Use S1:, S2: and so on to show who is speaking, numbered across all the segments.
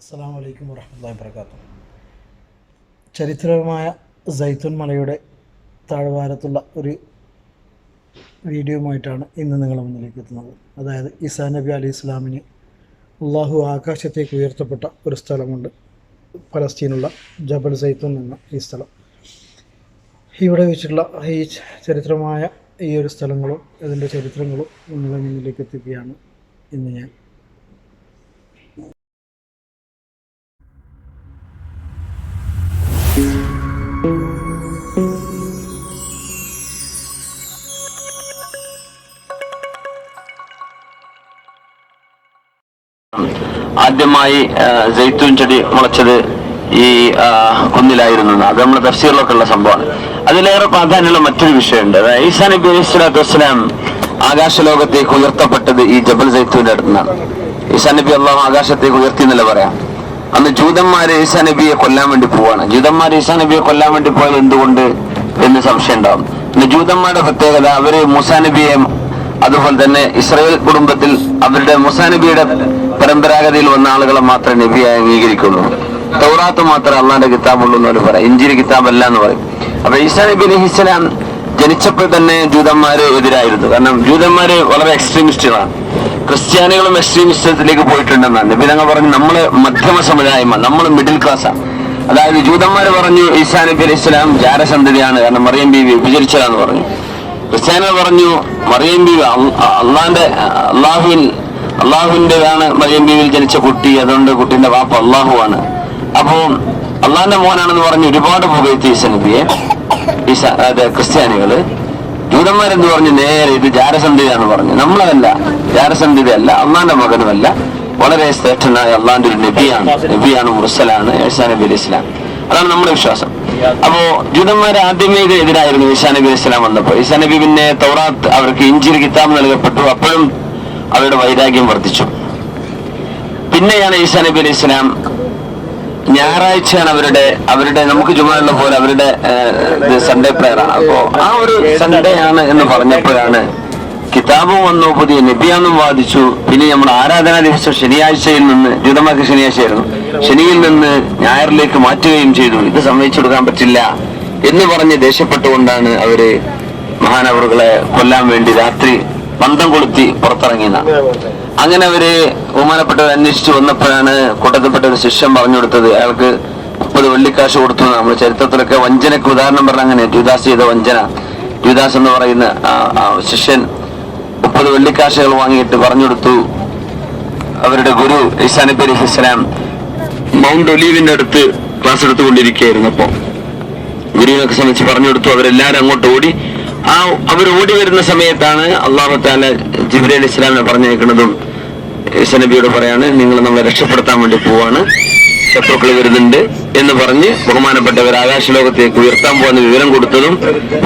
S1: അസ്സാം വലൈക്കും വർഹമുല്ലാ വർക്കാത്തു ചരിത്രപരമായ സൈത്തുൻ മലയുടെ താഴ്വാരത്തുള്ള ഒരു വീഡിയോയുമായിട്ടാണ് ഇന്ന് നിങ്ങളുടെ മുന്നിലേക്ക് എത്തുന്നത്. അതായത് ഈസാ നബി അലി ഇസ്ലാമിന് അള്ളാഹു ആകാശത്തേക്ക് ഉയർത്തപ്പെട്ട ഒരു സ്ഥലമുണ്ട്. പലസ്തീനുള്ള ജബൽ സൈത്തുൻ എന്ന ഈ സ്ഥലം. ഇവിടെ വെച്ചിട്ടുള്ള ഈ ചരിത്രമായ ഈ ഒരു സ്ഥലങ്ങളും അതിന്റെ ചരിത്രങ്ങളും നിങ്ങളുടെ മുന്നിലേക്ക് എത്തിക്കുകയാണ് ഇന്ന് ഞാൻ.
S2: ആദ്യമായി ജയ്ത്തൂൻ ചെടി മുളച്ചത് ഈ കുന്നിലായിരുന്നു. അത് നമ്മുടെ തഫ്സീറിലൊക്കെ ഉള്ള സംഭവമാണ്. അതിലേറെ പ്രാധാന്യമുള്ള മറ്റൊരു വിഷയമുണ്ട്. അതായത് ഈസാ നബി അലൈഹി വസ്സലാം ആകാശലോകത്തേക്ക് ഉയർത്തപ്പെട്ടത് ഈ ജബൽ ജയ്ത്തൂന്റെ അടുത്തുനിന്നാണ് ഈസാ നബി അള്ളാഹു ആകാശത്തേക്ക് ഉയർത്തി എന്നല്ല പറയാം? അന്ന് ജൂതന്മാർ ഈസാ നബിയെ കൊല്ലാൻ വേണ്ടി പോവാണ്. ജൂതന്മാർ ഈസാ നബിയെ കൊല്ലാൻ വേണ്ടി പോയത് എന്തുകൊണ്ട് എന്ന് സംശയം ഉണ്ടാവും. ജൂതന്മാരുടെ പ്രത്യേകത അവർ മുസാ നബിയെ അതുപോലെ തന്നെ ഇസ്രായേൽ കുടുംബത്തിൽ അവരുടെ മുസാ നബിയുടെ പരമ്പരാഗതിയിൽ വന്ന ആളുകളെ മാത്രമേ നബിയായി അംഗീകരിക്കുള്ളൂ. തൗറാത്ത് മാത്രമേ അള്ളാന്റെ കിതാബുള്ളൂ എന്നവർ പറയാം. ഇഞ്ചിരി കിതാബല്ല എന്ന് പറയും. അപ്പൊ ഈസാ നബി അലഹിസ്സലാം ജനിച്ചപ്പോൾ തന്നെ ജൂതന്മാര് എതിരായിരുന്നു. കാരണം ജൂതന്മാര് വളരെ എക്സ്ട്രീമിസ്റ്റുകളാണ് ക്രിസ്ത്യാനികളും എക്സ്ട്രീമിസത്തിലേക്ക് പോയിട്ടുണ്ടെന്നാണ്. നബി തങ്ങൾ പറഞ്ഞു നമ്മൾ മധ്യമ സമുദായമ നമ്മൾ മിഡിൽ ക്ലാസ്സാണ് അതായത് ജൂതന്മാര് പറഞ്ഞു ഈസാ നബി അലൈഹി ഇസ്ലാം ജാരസന്ധതിയാണ് കാരണം മറിയം ബീവി ഉപചരിച്ചതാന്ന് പറഞ്ഞു. ക്രിസ്ത്യാനികൾ പറഞ്ഞു മറിയം ബീവി അള്ളാന്റെ അള്ളാഹുവിൻ അള്ളാഹുവിന്റെതാണ് മറിയം ബീവിൽ ജനിച്ച കുട്ടി അതുകൊണ്ട് കുട്ടീന്റെ വാപ്പ അള്ളാഹുവാണ് അപ്പോ അള്ളാന്റെ മോനാണെന്ന് പറഞ്ഞു ഒരുപാട് പുകഴ്ത്തി ഈസ നബിയെ ഈസ അതെ ക്രിസ്ത്യാനികൾ. ജൂതന്മാരെന്ത് പറഞ്ഞു നേരെ ഇത് ജാരസന്ധിതയാണ് പറഞ്ഞു. നമ്മളതല്ല ജാരസന്ധിതയല്ല അള്ളാന്റെ മകനുമല്ല വളരെ ശ്രേഷ്ഠനായ അള്ളാന്റെ ഒരു നബിയാണ്. നബിയാണ് മുർസലാണ് ഏഷാ നബി അലിസ്ലാം അതാണ് നമ്മുടെ വിശ്വാസം. അപ്പോ ജൂതന്മാരെ ആദ്യമേ ഇത് എതിരായിരുന്നു ഈശാ നബി അലിസ്ലാം ഇസ്ലാം വന്നപ്പോ. ഈശാ നബി പിന്നെ തൗറാത്ത് അവർക്ക് ഇഞ്ചിൽ കിതാബ് നൽകപ്പെട്ടു. അപ്പോഴും അവരുടെ വൈരാഗ്യം വർദ്ധിച്ചു. പിന്നെയാണ് ഈശാ നബി അലിസ്ലാം ഞായറാഴ്ചയാണ് അവരുടെ അവരുടെ നമുക്ക് ചുമതല പോലെ അവരുടെ സൺഡേ പ്രെയർ ആണ്. അപ്പോ ആ ഒരു സൺഡേ ആണ് എന്ന് പറഞ്ഞപ്പോഴാണ് കിതാബും വന്നു പുതിയ നബിയാന്നും വാദിച്ചു. പിന്നെ നമ്മുടെ ആരാധനാ ദിവസം ശനിയാഴ്ചയിൽ നിന്ന് ജൂതമാർക്ക് ശനിയാഴ്ചയായിരുന്നു. ശനിയിൽ നിന്ന് ഞായറിലേക്ക് മാറ്റുകയും ചെയ്തു. ഇത് സമ്മതിച്ചു കൊടുക്കാൻ പറ്റില്ല എന്ന് പറഞ്ഞ് ദേഷ്യപ്പെട്ടുകൊണ്ടാണ് അവർ മഹാനവറുകളെ കൊല്ലാൻ വേണ്ടി രാത്രി പന്തം കൊളുത്തി പുറത്തിറങ്ങിയതാണ് അങ്ങനെ അവർ ബഹുമാനപ്പെട്ടവർ അന്വേഷിച്ചു വന്നപ്പോഴാണ് കൂട്ടത്തിൽപ്പെട്ട ഒരു ശിഷ്യൻ പറഞ്ഞു കൊടുത്തത് അയാൾക്ക് മുപ്പത് വെള്ളിക്കാശ് കൊടുത്തു നമ്മൾ ചരിത്രത്തിലൊക്കെ വഞ്ചനയ്ക്ക് ഉദാഹരണം പറഞ്ഞ അങ്ങനെ. ദ്വിദാസ് ചെയ്ത വഞ്ചന. ദ്വിദാസ് എന്ന് പറയുന്ന ശിഷ്യൻ മുപ്പത് വെള്ളിക്കാശുകൾ വാങ്ങിയിട്ട് പറഞ്ഞു കൊടുത്തു അവരുടെ ഗുരു ഈസാ നബി ഇസ്ലാം മൗണ്ട് ഒലീവിന്റെ അടുത്ത് ക്ലാസ് എടുത്തുകൊണ്ടിരിക്കുകയായിരുന്നു അപ്പോ ഗുരുവിനൊക്കെ സംബന്ധിച്ച് പറഞ്ഞു കൊടുത്തു അവരെല്ലാരും അങ്ങോട്ട് ഓടി ആ അവർ ഓടി വരുന്ന സമയത്താണ് അള്ളാഹു താല ജിബ്രീൽ അലി ഇസ്ലാമിനെ പറഞ്ഞേക്കുന്നതും നബിയോട് പറയാണ് നിങ്ങൾ നമ്മളെ രക്ഷപ്പെടുത്താൻ വേണ്ടി പോവാണ്. ശത്രുക്കൾ വരുന്നുണ്ട് എന്ന് പറഞ്ഞ് ബഹുമാനപ്പെട്ടവർ ആകാശലോകത്തേക്ക് ഉയർത്താൻ പോകുന്ന വിവരം കൊടുത്തതും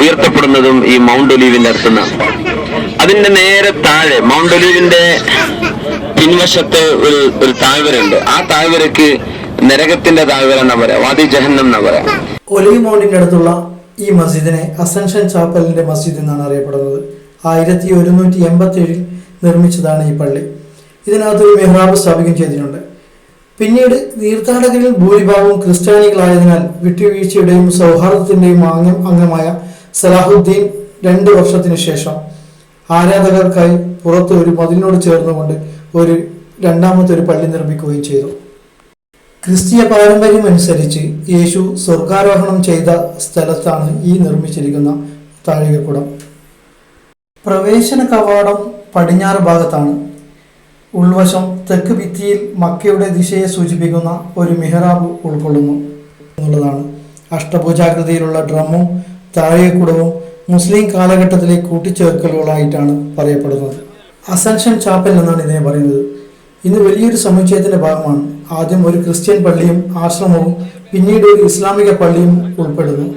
S2: ഉയർത്തപ്പെടുന്നതും ഈ മൗണ്ട് ഒലീവിന്റെ അടുത്തുനിന്നാണ് അതിന്റെ നേരെ താഴെ മൗണ്ട് ഒലീവിന്റെ പിൻവശത്ത് ഒരു ഒരു താഴ്വരയുണ്ട്. ആ താഴ്വരക്ക് നരകത്തിന്റെ താഴ്വര എന്നാ വാദി ജഹന്നം എന്നാ പറയാ
S1: ഒലീവ് മൗണ്ടിന്റെ അടുത്തുള്ള ഈ മസ്ജിദിനെ അസൻഷൻ ചാപ്പലിന്റെ മസ്ജിദ് എന്നാണ് അറിയപ്പെടുന്നത്. ആയിരത്തി ഒരുന്നൂറ്റി എൺപത്തി ഏഴിൽ നിർമ്മിച്ചതാണ് ഈ പള്ളി. ഇതിനകത്തൊരു മെഹ്റാബ് സ്ഥാപിക്കുകയും ചെയ്തിട്ടുണ്ട്. പിന്നീട് തീർത്ഥാടകരിൽ ഭൂരിഭാഗവും ക്രിസ്ത്യാനികളായതിനാൽ വിട്ടുവീഴ്ചയുടെയും സൗഹാർദ്ദത്തിന്റെയും അംഗം അംഗമായ സലാഹുദ്ദീൻ രണ്ട് വർഷത്തിനു ശേഷം ആരാധകർക്കായി പുറത്ത് ഒരു മതിലിനോട് ചേർന്നുകൊണ്ട് ഒരു രണ്ടാമത്തെ ഒരു പള്ളി നിർമ്മിക്കുകയും ചെയ്തു. ക്രിസ്തീയ പാരമ്പര്യം അനുസരിച്ച് യേശു സ്വർഗാരോഹണം ചെയ്ത സ്ഥലത്താണ് ഈ നിർമ്മിച്ചിരിക്കുന്ന താഴികക്കുടം. പ്രവേശന കവാടം പടിഞ്ഞാറ് ഭാഗത്താണ്. ഉൾവശം തെക്ക് ഭിത്തിയിൽ മക്കയുടെ ദിശയെ സൂചിപ്പിക്കുന്ന ഒരു മിഹ്റാബ് ഉൾക്കൊള്ളുന്നു എന്നുള്ളതാണ്. അഷ്ടഭുജാകൃതിയിലുള്ള ഡ്രമ്മും താഴികക്കുടവും മുസ്ലിം കാലഘട്ടത്തിലെ കൂട്ടിച്ചേർക്കലുകളായിട്ടാണ് പറയപ്പെടുന്നത്. അസൻഷൻ ചാപ്പൽ എന്നാണ് ഇതിനെ പറയുന്നത്. ഇന്ന് വലിയൊരു സമുച്ചയത്തിന്റെ ഭാഗമാണ്. ആദ്യം ഒരു ക്രിസ്ത്യൻ പള്ളിയും ആശ്രമവും പിന്നീട് ഒരു ഇസ്ലാമിക പള്ളിയും ഉൾപ്പെടുന്നു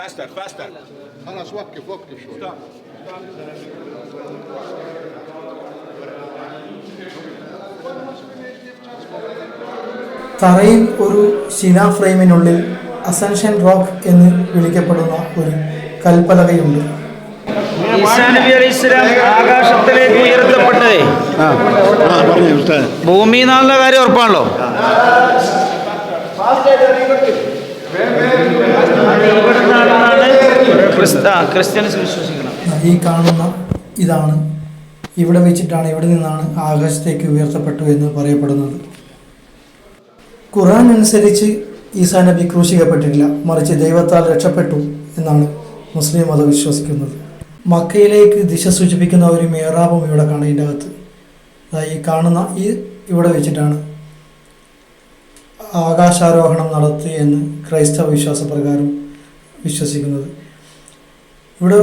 S3: Faster, faster.
S4: خلاص وقف وقف شوي
S1: തറയിൽ ഒരു ശിലാ ഫ്രെയിമിനുള്ളിൽ അസൻഷൻ റോക്ക് എന്ന് വിളിക്കപ്പെടുന്ന ഒരു കൽപ്പലകയുണ്ട്
S5: അലൈഹി ആകാശത്തിലേക്ക് ഉയർത്തപ്പെട്ടതേ. ഭൂമി എന്നുള്ള കാര്യം ഉറപ്പാണല്ലോ? ക്രിസ്ത്യൻസ് വിശ്വസിക്കണം.
S1: ഈ കാണുന്ന ഇതാണ്. ഇവിടെ വെച്ചിട്ടാണ് ഇവിടെ നിന്നാണ് ആകാശത്തേക്ക് ഉയർത്തപ്പെട്ടു എന്ന് പറയപ്പെടുന്നത്. ഖുറാൻ അനുസരിച്ച് ഈസാ നബി ക്രൂശിക്കപ്പെട്ടിട്ടില്ല. മറിച്ച് ദൈവത്താൽ രക്ഷപ്പെട്ടു എന്നാണ് മുസ്ലിം മതം വിശ്വസിക്കുന്നത് മക്കയിലേക്ക് ദിശ സൂചിപ്പിക്കുന്ന ഒരു മേറാബും ഇവിടെ കാണാം ഇതിന്റെ അകത്ത്. ഈ കാണുന്ന ഈ ഇവിടെ വെച്ചിട്ടാണ് ആകാശാരോഹണം നടത്തി എന്ന് ക്രൈസ്തവ വിശ്വാസപ്രകാരം വിശ്വസിക്കുന്നത്. ഇവിടെ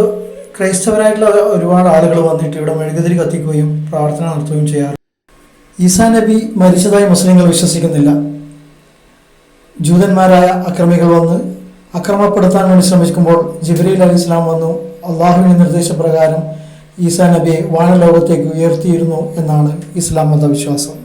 S1: ക്രൈസ്തവരായിട്ടുള്ള ഒരുപാട് ആളുകൾ വന്നിട്ട് ഇവിടെ മെഴുകുതിരി കത്തിക്കുകയും പ്രാർത്ഥന നടത്തുകയും ചെയ്യാറ്. ഈസാ നബി മരിച്ചതായി മുസ്ലിങ്ങൾ വിശ്വസിക്കുന്നില്ല. ജൂതന്മാരായ അക്രമികൾ വന്ന് അക്രമപ്പെടുത്താൻ വേണ്ടി ശ്രമിക്കുമ്പോൾ ജിബ്രീൽ അലി ഇസ്ലാം വന്നു. അള്ളാഹുവിന്റെ നിർദ്ദേശപ്രകാരം ഈസാ നബിയെ വാനലോകത്തേക്ക് ഉയർത്തിയിരുന്നു എന്നാണ് ഇസ്ലാം മതവിശ്വാസം.